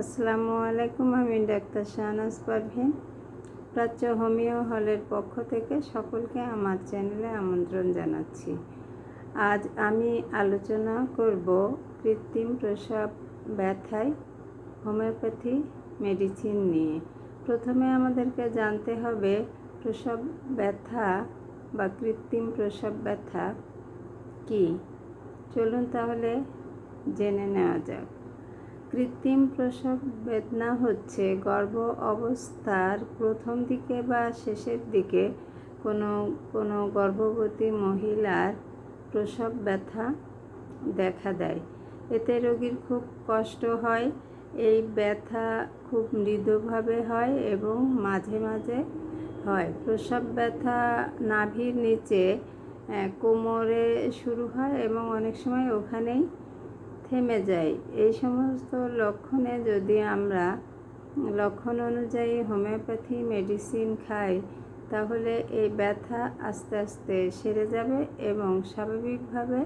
আসসালামু আলাইকুম, আমি ডাক্তার শাহনাজ পারভিন। প্রাচ্য হোমিও হলের পক্ষ থেকে সকলকে আমার চ্যানেলে আমন্ত্রণ জানাচ্ছি। আজ আমি আলোচনা করব কৃত্রিম প্রসব ব্যথায় হোমিওপ্যাথি মেডিসিন নিয়ে। প্রথমে আমাদেরকে জানতে হবে প্রসব ব্যথা বা কৃত্রিম প্রসব ব্যথা কি। চলুন তাহলে জেনে নেওয়া যাক। কৃত্রিম প্রসব বেদনা হচ্ছে। গর্ভ অবস্থার প্রথম দিকে বা শেষের দিকে কোনো কোনো গর্ভবতী মহিলার প্রসব ব্যথা দেখা দেয়। এতে রোগীর খুব কষ্ট হয়, এই ব্যথা খুব মৃদুভাবে হয় এবং মাঝে মাঝে হয়। প্রসব ব্যথা নাভির নিচে কোমরে শুরু হয় এবং অনেক সময় ওখানেই থেমে যায় এই সমস্ত লক্ষণে যদি আমরা লক্ষণ অনুযায়ী হোমিওপ্যাথি মেডিসিন খাই, তাহলে এই ব্যথা আস্তে আস্তে সেরে যাবে এবং স্বাভাবিকভাবে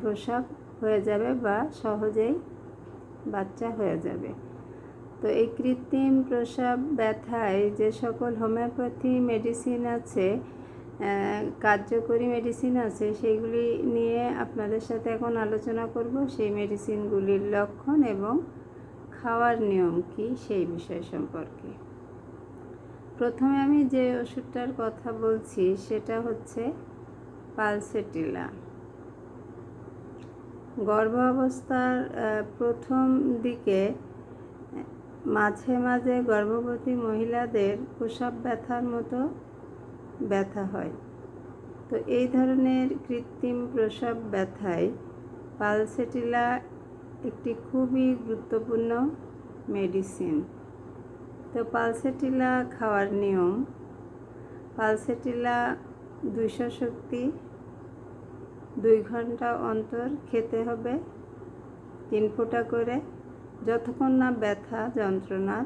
প্রসব হয়ে যাবে বা সহজেই বাচ্চা হয়ে যাবে। তো এই কৃত্রিম প্রসব, ব্যথায় যে সকল হোমিওপ্যাথি মেডিসিন আছে কার্যকরী মেডিসিন আছে, সেইগুলি নিয়ে আপনাদের সাথে এখন আলোচনা করব। সেই মেডিসিনগুলির লক্ষণ এবং খাওয়ার নিয়ম কি সেই বিষয় সম্পর্কে। প্রথমে আমি যে ওষুধটার কথা বলছি, সেটা হচ্ছে পালসেটিলা। গর্ভ অবস্থার প্রথম দিকে মাঝে মাঝে গর্ভবতী মহিলাদের প্রসব ব্যথার মতো ব্যথা হয়। তো এই ধরনের কৃত্রিম প্রসব ব্যথায় পালসেটিলা একটি খুবই গুরুত্বপূর্ণ মেডিসিন তো পালসেটিলা খাওয়ার নিয়ম, পালসেটিলা দুইশো শক্তি, দুই ঘণ্টা অন্তর খেতে হবে, তিন ফোঁটা করে, যতক্ষণ না ব্যথা যন্ত্রণা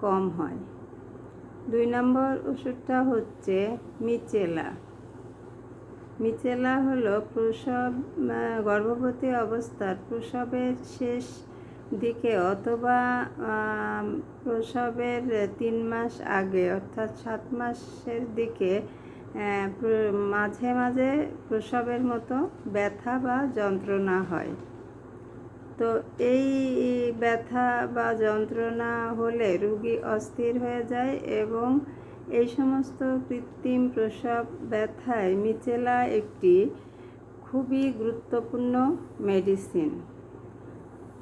কম হয়। দুই নম্বর ওষুধটা হচ্ছে মিচেলা। মিচেলা হলো প্রসব গর্ভবতী অবস্থার প্রসবের শেষ দিকে অথবা প্রসবের তিন মাস আগে অর্থাৎ সাত মাসের দিকে মাঝে মাঝে প্রসবের মতো ব্যথা বা যন্ত্রণা হয়। তো এই ব্যথা বা যন্ত্রণা হলে রুগী অস্থির হয়ে যায় এবং এই সমস্ত কৃত্রিম প্রসব ব্যথায় মিচেলা একটি খুবই গুরুত্বপূর্ণ মেডিসিন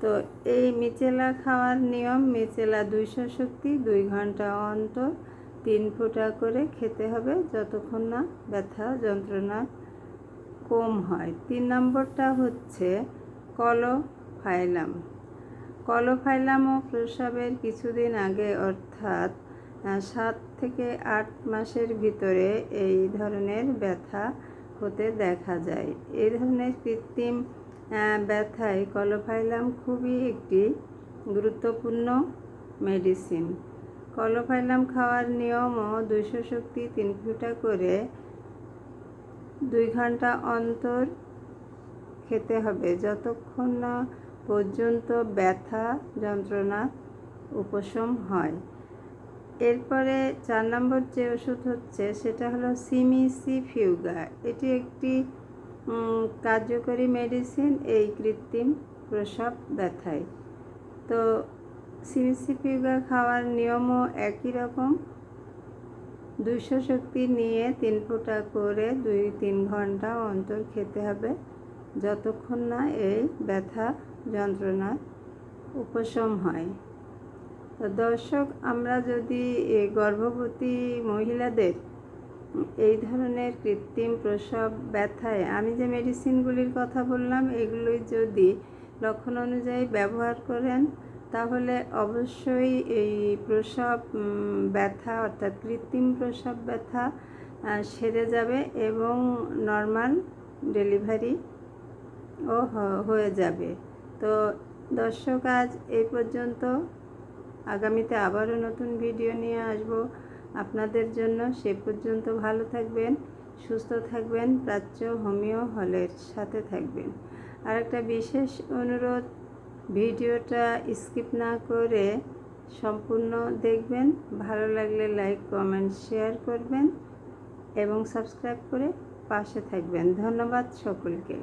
তো এই মিচেলা খাওয়ার নিয়ম, মিচেলা দুইশো শক্তি, দুই ঘণ্টা অন্তর তিন ফোঁটা করে খেতে হবে যতক্ষণ না ব্যথা, যন্ত্রণা কম হয়। তিন নম্বরটা হচ্ছে কলোফাইলাম। কলোফাইলামও প্রসবের কিছুদিন আগে, অর্থাৎ সাত থেকে আট মাসের ভিতরে এই ধরনের ব্যথা হতে দেখা যায়। এই ধরনের কৃত্রিম ব্যথায় কলোফাইলাম খুবই একটি গুরুত্বপূর্ণ মেডিসিন। কলোফাইলাম খাওয়ার নিয়মও দুইশো শক্তি তিন ফুটা করে দুই ঘণ্টা অন্তর খেতে হবে। যতক্ষণ না পর্যন্ত ব্যথা যন্ত্রণা উপশম হয়। এরপরে চার নম্বর যে ওষুধ হচ্ছে সেটা হলো সিমিসি ফিউগা এটি একটি কার্যকরী মেডিসিন এই কৃত্রিম প্রসব ব্যথায়। তো সিমিসি ফিউগা খাওয়ার নিয়মও একই রকম। দুইশো শক্তি নিয়ে তিন ফোঁটা করে দুই তিন ঘণ্টা অন্তর খেতে হবে। যতক্ষণ না এই ব্যথা যন্ত্রণা উপশম হয়। তো দর্শক, আমরা যদি গর্ভবতী মহিলাদের এই ধরনের কৃত্রিম প্রসব ব্যথায়, আমি যে মেডিসিনগুলির কথা বললাম, এগুলোই যদি লক্ষণ অনুযায়ী ব্যবহার করেন, তাহলে অবশ্যই এই প্রসব ব্যথা, অর্থাৎ কৃত্রিম প্রসব ব্যথা সেরে যাবে এবং নর্মাল ডেলিভারি ও হয়ে যাবে। তো দর্শক, আজ এই পর্যন্ত। আগামীতে আবারও নতুন ভিডিও নিয়ে আসব। আপনাদের জন্য সে পর্যন্ত ভালো থাকবেন, সুস্থ থাকবেন, প্রাচ্য হোমিও হলের সাথে থাকবেন। আর একটা বিশেষ অনুরোধ, ভিডিওটা স্কিপ না করে সম্পূর্ণ দেখবেন। ভালো লাগলে লাইক, কমেন্ট, শেয়ার করবেন এবং সাবস্ক্রাইব করে পাশে থাকবেন। ধন্যবাদ সকলকে।